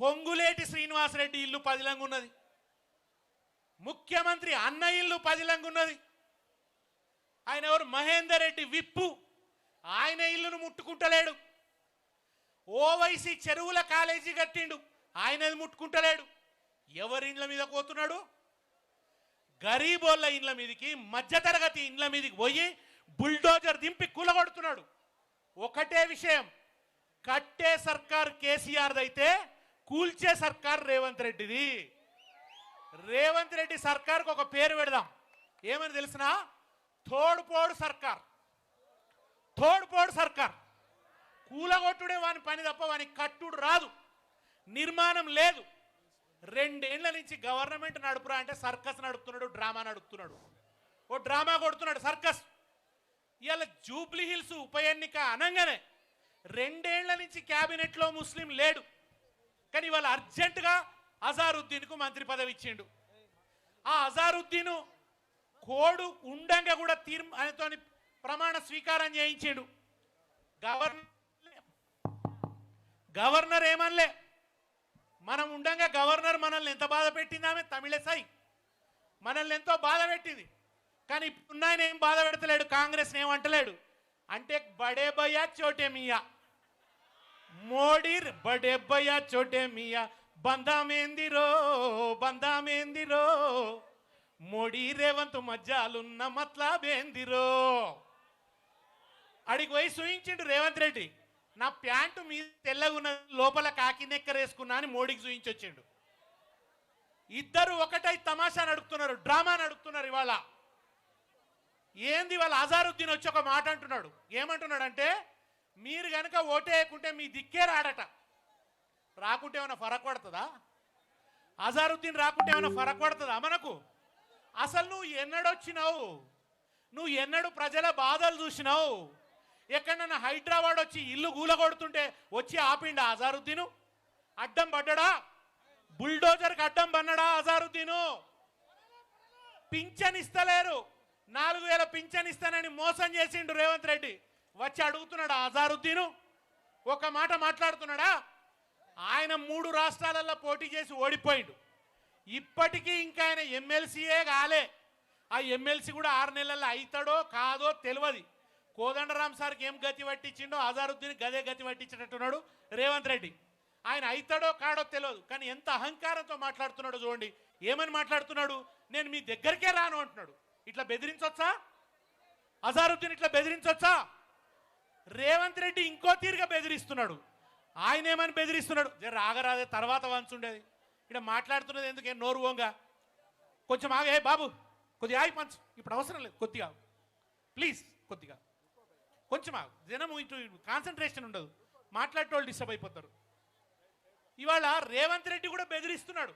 పొంగులేటి శ్రీనివాసరెడ్డి ఇల్లు పదిలంగా ఉన్నది ముఖ్యమంత్రి అన్న ఇల్లు పదిలంగా ఉన్నది ఆయన ఎవరు? మహేందర్ రెడ్డి విప్పు. ఆయన ఇల్లును ముట్టుకుంటలేడు. ఓవైసీ చెరువుల కాలేజీ కట్టిండు. ఆయనది ముట్టుకుంటలేడు. ఎవరి ఇండ్ల మీద పోతున్నాడు? గరీబోళ్ళ ఇండ్ల మీదకి మధ్యతరగతి ఇండ్ల మీదకి పోయి బుల్డోజర్ దింపి కూలగొడుతున్నాడు. ఒకటే విషయం. కట్టే సర్కార్ కేసీఆర్ది అయితే కూల్చే సర్కార్ రేవంత్ రెడ్డిది. రేవంత్ రెడ్డి సర్కార్కి ఒక పేరు పెడదాం. ఏమని తెలిసిన? తోడుపోడు సర్కార్. తోడుపోడు సర్కార్. కూలగొట్టుడే వాని పని తప్ప వాని కట్టుడు రాదు. నిర్మాణం లేదు. రెండేళ్ళ నుంచి గవర్నమెంట్ నడుపురా అంటే సర్కస్ నడుపుతున్నాడు డ్రామా నడుపుతున్నాడు. ఓ డ్రామా కొడుతున్నాడు సర్కస్. ఇవాళ జూబ్లీ హిల్స్ ఉప ఎన్నిక అనగానే రెండేళ్ళ నుంచి క్యాబినెట్లో ముస్లిం లేడు. కానీ ఇవాళ అర్జెంటుగా అజారుద్దీన్కు మంత్రి పదవి ఇచ్చిండు. ఆ అజారుద్దీన్ కోడు ఉండంగా కూడా తీర్మ ప్రమాణ స్వీకారం చేయించిండు. Governor governor ఏమనలే? మనం ఉండంగా గవర్నర్ మనల్ని ఎంత బాధ పెట్టింది ఆమె? తమిళసై మనల్ని ఎంతో బాధ పెట్టింది. కానీ ఇప్పుడు ఏం బాధ పెడతలేడు? కాంగ్రెస్ని ఏమంటలేడు అంటే బడే భయ్యా చోటే మియా మోడీర్ బడెబ్బయ్యా భయ్యా చోటే మియా. బంధామేందిరో బంధామేందిరో? మోడీ రేవంత్ మధ్యాలున్న మత్లాబేందిరో? అడిగి పోయి చూయించిండు రేవంత్ రెడ్డి. నా ప్యాంటు మీద తెల్లగా ఉన్న లోపల కాకి నెక్కరేసుకున్నా అని మోడీకి చూయించొచ్చిండు ఇద్దరు ఒకటై తమాషా నడుపుతున్నారు డ్రామా నడుపుతున్నారు ఇవాళ. ఏంది వాళ్ళ అజారుద్దీన్ వచ్చి ఒక మాట అంటున్నాడు? ఏమంటున్నాడంటే మీరు కనుక ఓటేయకుంటే మీ దిక్కే రాడట. రాకుంటే ఏమైనా ఫరక్ పడుతుందా? అజారుద్దీన్ రాకుంటే ఏమైనా ఫరక్ పడుతుందా మనకు? అసలు నువ్వు ఎన్నడొచ్చినావు? నువ్వు ఎన్నడు ప్రజల బాధలు చూసినావు? ఎక్కడన్నా హైదరాబాద్ వచ్చి ఇల్లు గూలగొడుతుంటే వచ్చి ఆపిండా అజారుద్దీను? అడ్డం పడ్డడా? బుల్డోజర్కి అడ్డం పన్నడా అజారుద్దీను? పింఛన్ ఇస్తలేరు నాలుగు వేల పింఛన్ ఇస్తానని మోసం చేసిండు రేవంత్ రెడ్డి. వచ్చి అడుగుతున్నాడా అజారుద్దీను? ఒక మాట మాట్లాడుతున్నాడా? ఆయన మూడు రాష్ట్రాలలో పోటీ చేసి ఓడిపోయిండు. ఇప్పటికీ ఇంకా ఆయన ఎమ్మెల్సీయే కాలే. ఆ ఎమ్మెల్సీ కూడా ఆరు నెలల్లో అవుతాడో కాదో తెలియదు కోదండరాం సార్కి ఏం గతి పట్టించిండో అజారుద్దీన్ గదే గతి పట్టించినట్టున్నాడు రేవంత్ రెడ్డి. ఆయన అవుతాడో కాడో తెలియదు కానీ ఎంత అహంకారంతో మాట్లాడుతున్నాడో చూడండి. ఏమని మాట్లాడుతున్నాడు? నేను మీ దగ్గరికే రాను అంటున్నాడు. ఇట్లా బెదిరించొచ్చా? అజారుద్దీన్ ఇట్లా బెదిరించొచ్చా? రేవంత్ రెడ్డి ఇంకో తీరుగా బెదిరిస్తున్నాడు. ఆయన ఏమని బెదిరిస్తున్నాడు రాగరాదే తర్వాత వంచుండేది ఇక్కడ మాట్లాడుతున్నది ఎందుకే? నోరు ఓంగా కొంచెం ఆగే. బాబు కొద్దిగా ఆగి పంచు. ఇప్పుడు అవసరం లేదు. కొద్దిగా ప్లీజ్ కొద్దిగా. కొంచెం ఆగు. జనం ఇటు కాన్సన్ట్రేషన్ ఉండదు. మాట్లాడేటోళ్ళు డిస్టర్బ్ అయిపోతారు. ఇవాళ రేవంత్ రెడ్డి కూడా బెదిరిస్తున్నాడు.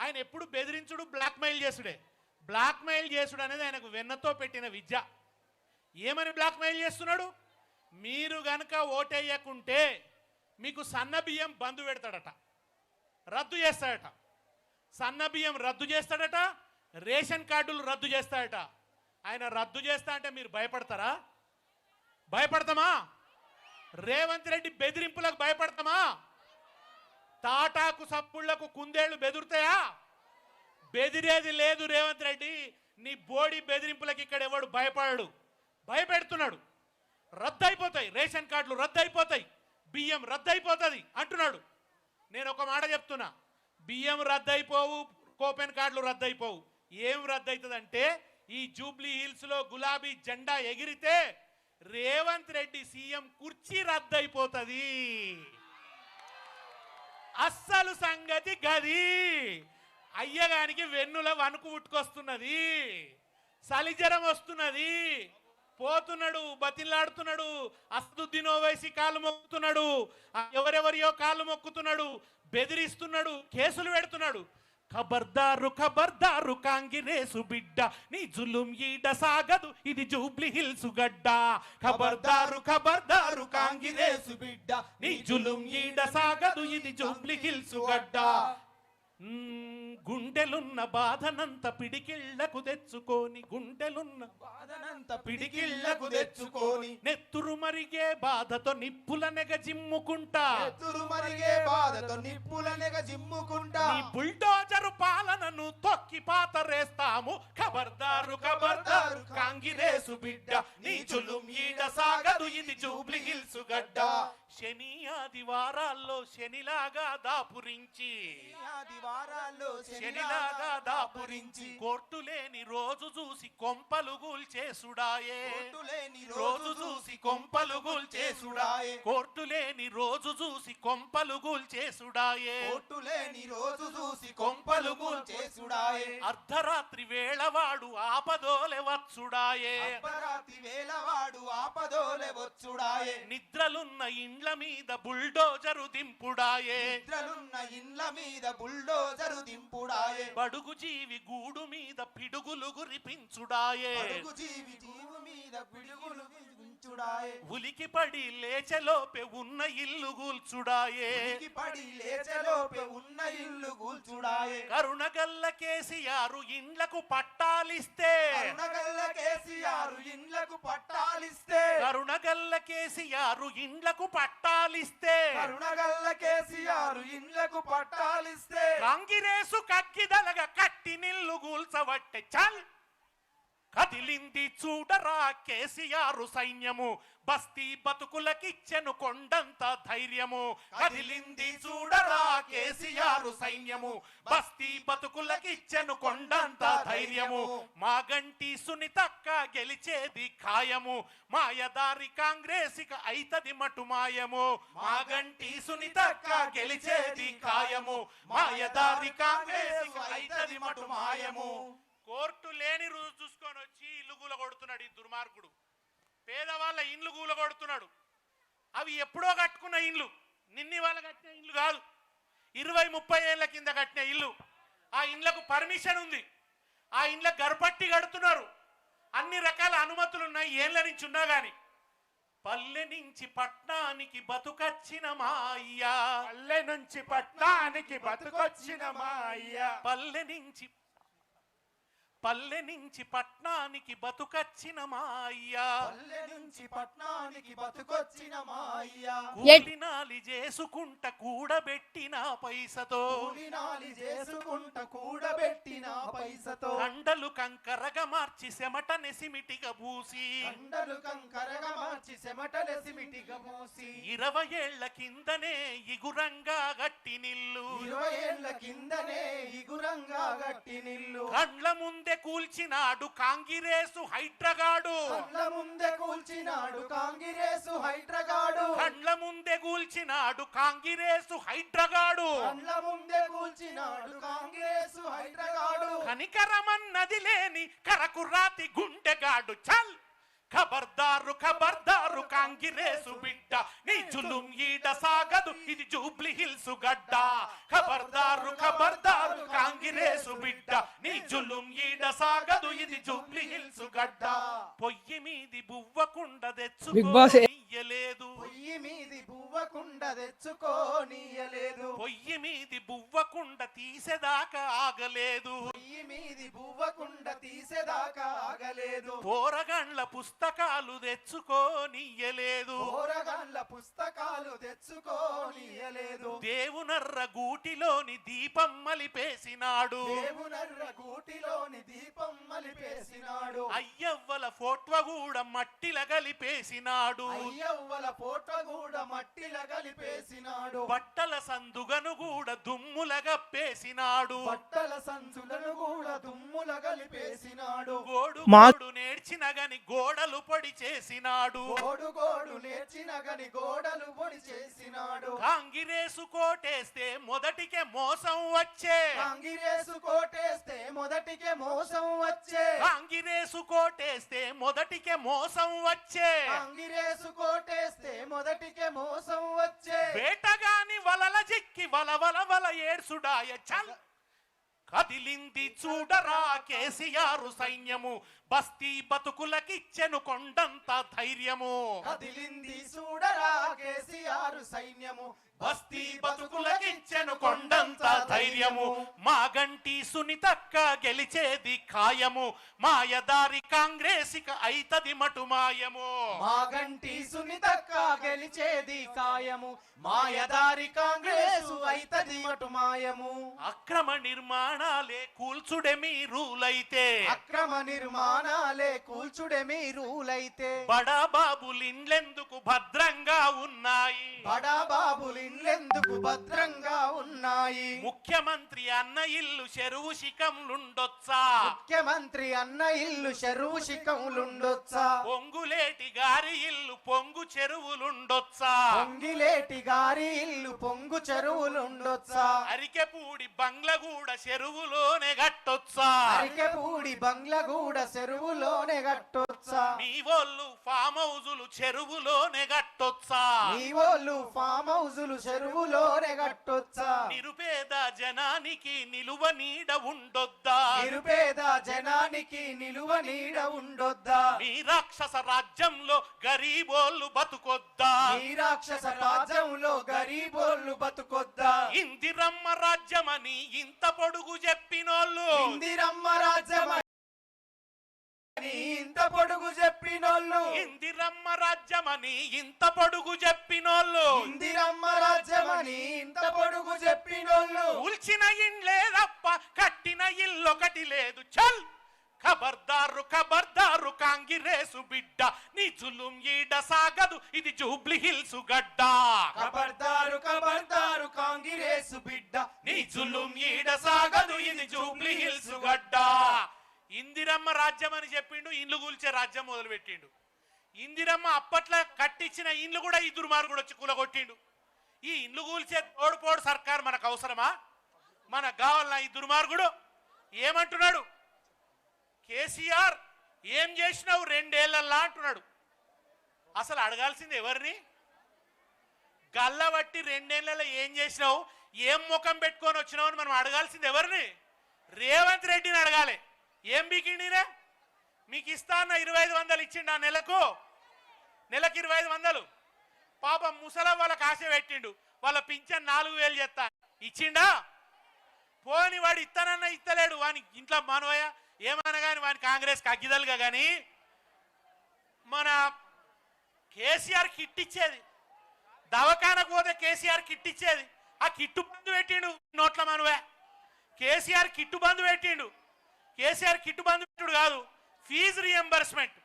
ఆయన ఎప్పుడు బెదిరించుడు? బ్లాక్మెయిల్ చేసుడే. బ్లాక్మెయిల్ చేసుడు అనేది ఆయనకు వెన్నతో పెట్టిన విద్య. ఏమని బ్లాక్మెయిల్ చేస్తున్నాడు? మీరు గనక ఓటేయకుంటే మీకు సన్న బియ్యం పెడతాడట. రద్దు చేస్తాడట. సన్న బియ్యం రద్దు చేస్తాడట రేషన్ కార్డులు రద్దు చేస్తాడట. ఆయన రద్దు చేస్తా అంటే మీరు భయపడతారా? భయపడతామా? రేవంత్ రెడ్డి బెదిరింపులకు భయపడతామా? తాటాకు సప్పుళ్ళకు కుందేళ్ళు బెదురుతాయా? బెదిరేది లేదు రేవంత్ రెడ్డి. నీ బోడి బెదిరింపులకు ఇక్కడ ఎవడు భయపడడు? భయపెడుతున్నాడు. రద్దు అయిపోతాయి రేషన్ కార్డులు రద్దు అయిపోతాయి బియ్యం రద్దు అయిపోతుంది అంటున్నాడు. నేను ఒక మాట చెప్తున్నా. బియ్యం రద్దు అయిపోవు కోపెన్ కార్డులు రద్దు అయిపోవు ఏం రద్దు అవుతుందంటే ఈ జూబ్లీ హిల్స్లో గులాబీ జెండా ఎగిరితే రేవంత్ రెడ్డి సీఎం కుర్చీ రద్దు అయిపోతుంది అస్సలు సంగతి గది. అయ్యగానికి వెన్నుల వణుకు ఉట్టుకొస్తున్నది సలిజరం వస్తున్నది. పోతున్నాడు బతిలాడుతున్నాడు అసదుద్దీన్ ఓవైసీ కాలు మొక్కుతున్నాడు ఎవరెవరియో కాలు మొక్కుతున్నాడు బెదిరిస్తున్నాడు కేసులు పెడుతున్నాడు. ఖబర్దారు ఖబర్దారు కాంగిరేసు బిడ్డ నీ జులుం ఈడ సాగదు ఇది జూబ్లీ హిల్స్ గడ్డ. ఖబర్దారు ఖబర్దారు కాంగిరేసు బిడ్డ నీ జులుం ఈడ సాగదు ఇది జూబ్లీ హిల్స్ గడ్డ. గుండెలున్న బాధనంత పిడికిళ్ళకు తెచ్చుకొని గుండెలున్న బాధనంత పిడికిళ్ళకు తెచ్చుకొని నెత్తురు మరిగే బాధతో నిప్పుల నెగ జిమ్ముకుంటా. ఎత్తురు మరిగే బాధతో నిప్పుల నెగ జిమ్ముకుంటా. నీ బుల్డోజరు పాలనను తొక్కి పాతరేస్తాము. ఖబర్దారు ఖబర్దారు కాంగిరేసు బిడ్డ నీ చులుం ఈడ సాగదు ఇది జూబ్లీ హిల్స్ గడ్డ. శని ఆదివారాల్లో శనిలాగా దాపురించి. ఆదివారాల్లో శనిలాగా దాపురించి కోర్టు లేని రోజు చూసి కొంపలు గూల్చేసుడాయే. కోర్టు లేని రోజు చూసి కొంపలు గూల్చేసుడాయే. కోర్టు లేని రోజు చూసి కొంపలు గూల్చేసుడాయే. కోర్టు లేని రోజు చూసి కొంపలు చేసుడాయే అర్ధరాత్రి వేళవాడు ఆపదోలె వచ్చుడాయే. అర్ధరాత్రి వేలవాడు ఆపదోలే వచ్చుడాయే. నిద్రలున్న ఇండ్ల మీద బుల్డోజరు దింపుడాయే. నిద్రలున్న ఇండ్ల మీద బుల్డోజరు దింపుడాయే. బడుగు జీవి గూడు మీద పిడుగులు గురిపించుడాయే. అడుగు జీవి జీవు మీద పిడుగులు వించుడాయే ఉలికి పడి లేచలోపే ఉన్న ఇల్లు గూల్చుడాయే ఉలికి పడి లేచలోపే ఉన్న ఇల్లు కూల్చుడాయే. కరుణగల్ల కేసీఆర్ ఇండ్లకు పట్టాలిస్తే. కరుణగల్ల కేసీఆర్ ఇండ్లకు పట్టాలిస్తే. కరుణగల్ల కేసీఆర్ ఇండ్లకు పట్టాలిస్తే. కరుణగల్ల కేసీఆర్ ఇండ్లకు పట్టాలిస్తే. కాంగిరేసు కక్కిదలగ కట్టి నిల్లు గూల్చవట్టె చల్. కదిలింది చూడరా కేసీఆర్ సైన్యము. బస్తీ బతుకులకిచ్చెను కొండంత ధైర్యము. కదిలింది చూడరా కేసీఆర్ సైన్యము. బస్తీ బతుకులకిచ్చెను కొండంత ధైర్యము. మాగంటి సునితక్క గెలిచేది ఖాయము. మాయదారి కాంగ్రెసిక అయితది మటు మాయము. మాగంటి సునితక్క గెలిచేది ఖాయము. మాయదారి కాంగ్రెసిక అయితది మటు మాయము. కోర్టు లేని రోజు చూసుకొని వచ్చి ఇల్లు గూల కొడుతున్నాడు ఈ దుర్మార్గుడు. పేదవాళ్ళ ఇండ్లు గూల కొడుతున్నాడు అవి ఎప్పుడో కట్టుకున్న ఇండ్లు. నిన్ని వాళ్ళ కట్టిన ఇండ్లు కాదు. ఇరవై ముప్పై ఏళ్ళ కింద కట్టిన ఇల్లు. ఆ ఇండ్లకు పర్మిషన్ ఉంది. ఆ ఇండ్లకు గర్భట్టి కడుతున్నారు. అన్ని రకాల అనుమతులు ఉన్నాయి. ఏళ్ళ నుంచి ఉన్నా గాని. పల్లె నుంచి పట్నానికి బతుకచ్చిన మా అయ్యా పల్లె నుంచి పట్నానికి బతుకొచ్చిన మా అయ్య పల్లె నుంచి పల్లె నుంచి పట్నానికి బతుకచ్చిన మా అయ్యా. పల్లె నుంచి పట్నానికి బతుకొచ్చిన మా అయ్యా. కూలినాలి చేసుకుంట కూడబెట్టిన పైసతో. కూలినాలి చేసుకుంట కూడబెట్టిన పైసతో. కండలు కంకరగా మార్చి చెమట నెసిమిటిగా పూసి. కండలు కంకరగా మార్చి చెమటలెసిమిటిగా మూసి ఇరవై ఏళ్ళ కిందనే ఇగురంగా గట్టి నిల్లు. ఇరవై ఏళ్ళ కిందనే ఇగురంగా గట్టి నిల్లు. కండ్ల ముందే కూల్చినాడు కాంగిరేసు హైడ్రగాడు. కళ్ళ ముందే కూల్చినాడు కాంగిరేసు హైడ్రగాడు. కండ్ల ముందే కూల్చినాడు కాంగిరేసు హైడ్రగాడు. కళ్ళ ముందే కూల్చినాడు కాంగ్రెసు హైడ్రగాడు. కనికరమన్నది లేని కరకురాతి గుండెగాడు. చల్! ఖబర్దారు ఖబర్దారు కాంగిరేసు బిడ్డ. నీ జులుం ఈడ సాగదు ఇది జూబ్లీ హిల్స్ గడ్డ. ఖబర్దారు ఖబర్దారు కాంగిరేసు బిడ్డ. నీ జులుం ఈడ సాగదు ఇది జూబ్లీ హిల్స్ గడ్డ. పొయ్యి మీది బువ్వకుండ తెచ్చుకోలేదు పొయ్యి మీది పువ్వకుండ తెచ్చుకోనీయలేదు పొయ్యి మీది బువ్వకుండ తీసేదాకా ఆగలేదు. పొయ్యి మీది పువ్వకుండ తీసేదాకా ఆగలేదు. పోరగండ్ల పుస్తకాలు తెచ్చుకోనియ్యలేదు పోరగాళ్ళ పుస్తకాలు తెచ్చుకోనీయలేదు దేవునర్ర గూటిలోని దీపం మలిపేసినాడు. దేవునర్ర గూటిలోని దీపం మలిపేసినాడు. అయ్యవ్వల ఫోట్వ కూడా మట్టిల కలిపేసినాడు. అయ్యవ్వల పోట కూడా మట్టిల కలిపేసినాడు. బట్టల సందుగను కూడా దుమ్ముల గప్పేసినాడు బట్టల సంచులను కూడా దుమ్ముల కలిపేసినాడు. గోడు గోడు నేర్చిన గని గోడలు పొడి చేసినాడు. గోడు గోడు నేర్చిన గని గోడలు పొడి చేసినాడు. కాంగిరేసు కోటేస్తే మొదటికే మోసం వచ్చే. కాంగిరేసు కోటేస్తే మొదటికే మోసం వచ్చే. కాంగిరేసు కోటేస్తే మొదటికే మోసం వచ్చే. కాంగిరేసు కోటేస్తే మొదటికే మోసం వచ్చే. వేటగాని వలల చిక్కి వల వల వల ఏడ్సుడాయ చల్. కదిలింది చూడరా కేసీఆర్ సైన్యము. బస్తీ బతుకులకిచ్చెను కొండంత ధైర్యము. కదిలింది చూడరా కేసీఆర్ సైన్యము. బస్తీ బతుకులకిచ్చెను కొండంత ధైర్యము. ఖాయము మా గంటి సునీతక్క గెలిచేది ఖాయము. మాయదారి కాంగ్రెస్ ఇక అయితది మటు మాయము. మాగంటి సునీతక్క గెలిచేది కాయము మాయదారి కాంగ్రెసు అయితది మటు మాయము. అక్రమ నిర్మాణాలే కూల్చుడే మీ రూలైతే. అక్రమ నిర్మాణాలే కూల్చుడే మీ రూలైతే. బడా బాబులిండ్లెందుకు భద్రంగా ఉన్నాయి? బడా బాబులిండ్లెందుకు భద్రంగా ఉన్నాయి? ముఖ్యమంత్రి అన్న ఇల్లు చెరువు శిఖంలుండొచ్చా? ముఖ్యమంత్రి అన్న ఇల్లు చెరువు శిఖములుండొచ్చా పొంగులేటి గారి ఇల్లు పొంగు చెరువులుండొచ్చా? పొంగిలేటి గారి ఇల్లు పొంగు చెరువులుండొచ్చా? అరికెపూడి బంగ్లగూడ చెరువులోనే గట్టొచ్చా అరికెపూడి బంగ్లగూడ చెరువులోనే గట్టొచ్చా మీ వాళ్ళు ఫామ్ హౌజులు చెరువులోనే గట్టొచ్చా మీ వాళ్ళు ఫామ్ హౌజులు చెరువులోనే గట్టొచ్చా నిరుపేద జనానికి నిలువ నీడ ఉండొద్దా? నిరుపేద జనానికి నిలువ నీడ ఉండొద్దా? మీ రాక్షస రాజ్యంలో గరీబోళ్ళు బతుకొద్దా? ఈ రాక్షస రాజ్యంలో గరీబోళ్ళు బతుకొద్దా? ఇందిరమ్మ రాజ్యమని ఇంత పొడుగు చెప్పినోళ్ళు. ఇందిరమ్మ రాజ్యమని ఇంత పొడుగు చెప్పినోళ్ళు. ఇందిరమ్మ రాజ్యమని ఇంత పొడుగు చెప్పినోళ్ళు. ఇందిరమ్మ రాజ్యమని ఇంత పొడుగు చెప్పినోళ్ళు. కూల్చిన ఇండ్లే తప్ప కట్టిన ఇల్లొకటి లేదు. చల్! ఖబర్దారు ఖబర్దారు కాంగిరేసు బిడ్డ. నీ జులుం ఈడ సాగదు ఇది జూబ్లీ హిల్స్ గడ్డ. కబర్దారు కబర్దారు కాంగ్రెస్ బిడ్డ. నీ జులుం ఈడ సాగదు ఇది జూబ్లీ హిల్స్ గడ్డ. ఇందిరమ్మ రాజ్యం అని చెప్పిండు ఇండ్లు కూల్చే రాజ్యం మొదలుపెట్టిండు. ఇందిరమ్మ అప్పట్లో కట్టించిన ఇండ్లు కూడా ఈ దుర్మార్గుడు వచ్చి కూలగొట్టిండు. ఈ ఇండ్లు కూల్చే తోడుపోడు సర్కార్ మనకు అవసరమా? మనకు కావాలన్నా ఈ దుర్మార్గుడు ఏమంటున్నాడు? కేసీఆర్ ఏం చేసినావు రెండేళ్ళల్లా అంటున్నాడు. అసలు అడగాల్సింది ఎవరిని? గల్లబట్టి రెండేళ్ళలో ఏం చేసినావు? ఏం ముఖం పెట్టుకొని వచ్చినావు అని మనం అడగాల్సింది ఎవరిని? రేవంత్ రెడ్డిని అడగాలి. ఏం బీకిండినే మీకు ఇస్తా అన్న ఇరవై ఐదు వందలు ఇచ్చిండు ఆ నెలకు. నెలకు ఇరవై ఐదు వందలు. పాపం ముసలం వాళ్ళకి ఆశ పెట్టిండు. వాళ్ళ పింఛన్ నాలుగు వేలు చేస్తా. ఇచ్చిండా? పోని వాడు ఇస్తానన్న ఇస్తలేడు వాని ఇంట్లో మానవయ్య ఏమనగాని కానీ వాని కాంగ్రెస్కి అగ్గిదలుగా కానీ మన కేసీఆర్ కిట్ ఇచ్చేది దవాఖానకు పోతే కేసీఆర్ కిట్ ఇచ్చేది ఆ కిట్టు బంధు పెట్టిండు నోట్ల మనవే కేసీఆర్ కిట్టు బంధు పెట్టిండు. కేసీఆర్ కిట్టు బంధుడు పెట్టుడు కాదు ఫీజు రియంబర్స్మెంట్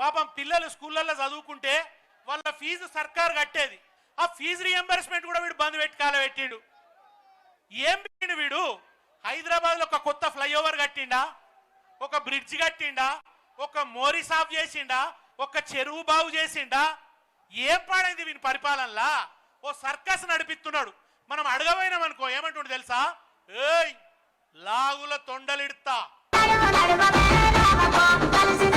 పాపం పిల్లలు స్కూళ్ళల్లో చదువుకుంటే వాళ్ళ ఫీజు సర్కార్ కట్టేది. ఆ ఫీజు రియంబర్స్మెంట్ కూడా వీడు బంద్ పెట్టి కాల పెట్టిండు. ఏం పెట్టిండు వీడు? హైదరాబాద్లో ఒక కొత్త ఫ్లైఓవర్ కట్టిండా? ఒక బ్రిడ్జ్ కట్టిండా? ఒక మోరీ సాఫ్ చేసిండా? ఒక చెరువు బాగు చేసిండా? ఏం పాడైంది వీని పరిపాలనలా? ఓ సర్కస్ నడిపిస్తున్నాడు. మనం అడగబోయినాం అనుకో ఏమంటుండు తెలుసా? ఏయ్ లాగుల తొండలిడతా. కలిసి